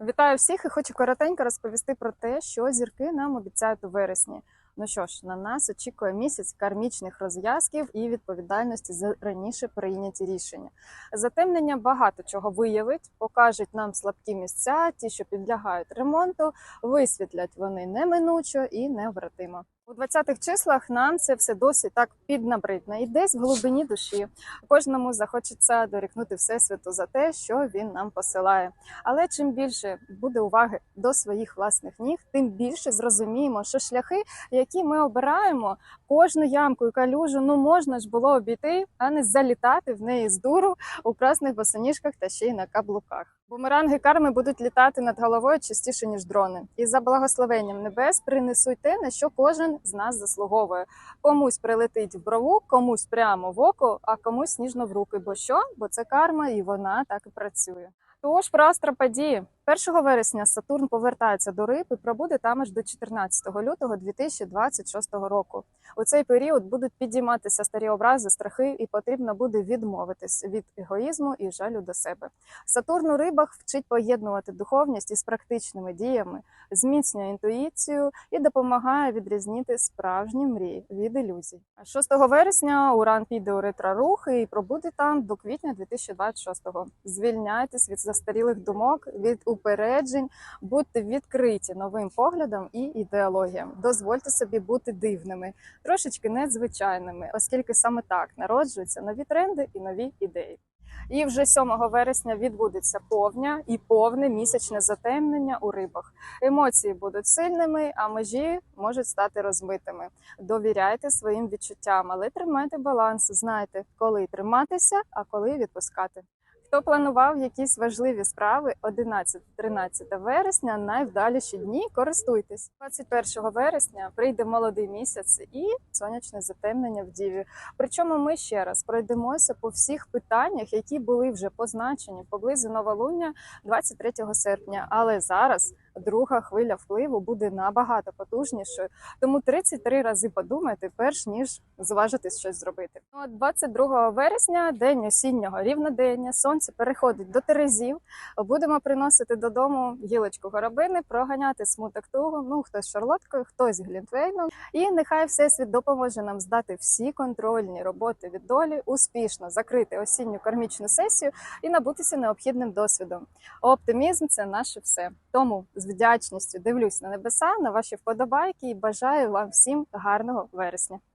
Вітаю всіх і хочу коротенько розповісти про те, що зірки нам обіцяють у вересні. Ну що ж, на нас очікує місяць кармічних розв'язків і відповідальності за раніше прийняті рішення. Затемнення багато чого виявить, покажуть нам слабкі місця, ті, що підлягають ремонту, висвітлять вони неминучо і необратимо. У 20-х числах нам це все досить так піднабридно. І десь в глибині душі кожному захочеться дорікнути всесвіту за те, що він нам посилає. Але чим більше буде уваги до своїх власних ніг, тим більше зрозуміємо, що шляхи, які ми обираємо, кожну ямку і калюжу, ну можна ж було обійти, а не залітати в неї з дуру у красних босоніжках та ще й на каблуках. Бумеранги карми будуть літати над головою частіше ніж дрони, і за благословенням небес принесуть те, на що кожен з нас заслуговує. Комусь прилетить в брову, комусь прямо в око, а комусь ніжно в руки. Бо що? Бо це карма, і вона так і працює. Тож про астроподії. 1 вересня Сатурн повертається до риб і пробуде там аж до 14 лютого 2026 року. У цей період будуть підійматися старі образи, страхи, і потрібно буде відмовитись від егоїзму і жалю до себе. Сатурн у рибах вчить поєднувати духовність із практичними діями, зміцнює інтуїцію і допомагає відрізнити справжні мрії від ілюзій. А 6 вересня Уран піде у ретро-рух і пробуде там до квітня 2026-го. Звільняйтесь від застарілих думок, від упереджень, будьте відкриті новим поглядам і ідеологіям. Дозвольте собі бути дивними, трошечки незвичайними, оскільки саме так народжуються нові тренди і нові ідеї. І вже 7 вересня відбудеться повня і повне місячне затемнення у рибах. Емоції будуть сильними, а межі можуть стати розмитими. Довіряйте своїм відчуттям, але тримайте баланс. Знайте, коли триматися, а коли відпускати. Хто планував якісь важливі справи 11-13 вересня, найвдаліші дні, користуйтесь. 21 вересня прийде молодий місяць і сонячне затемнення в Діві. Причому ми ще раз пройдемося по всіх питаннях, які були вже позначені поблизу новолуння 23 серпня. Але зараз друга хвиля впливу буде набагато потужнішою. Тому 33 рази подумайте, перш ніж зважитись щось зробити. Ну, от 22 вересня, день осіннього рівнодення, сонце переходить до Терезів. Будемо приносити додому гілочку горобини, проганяти смуток тугу. Ну хтось шарлоткою, хтось глінтвейном. І нехай всесвіт допоможе нам здати всі контрольні роботи від долі, успішно закрити осінню кармічну сесію і набутися необхідним досвідом. Оптимізм це наше все. Тому з вдячністю дивлюсь на небеса, на ваші вподобайки і бажаю вам всім гарного вересня.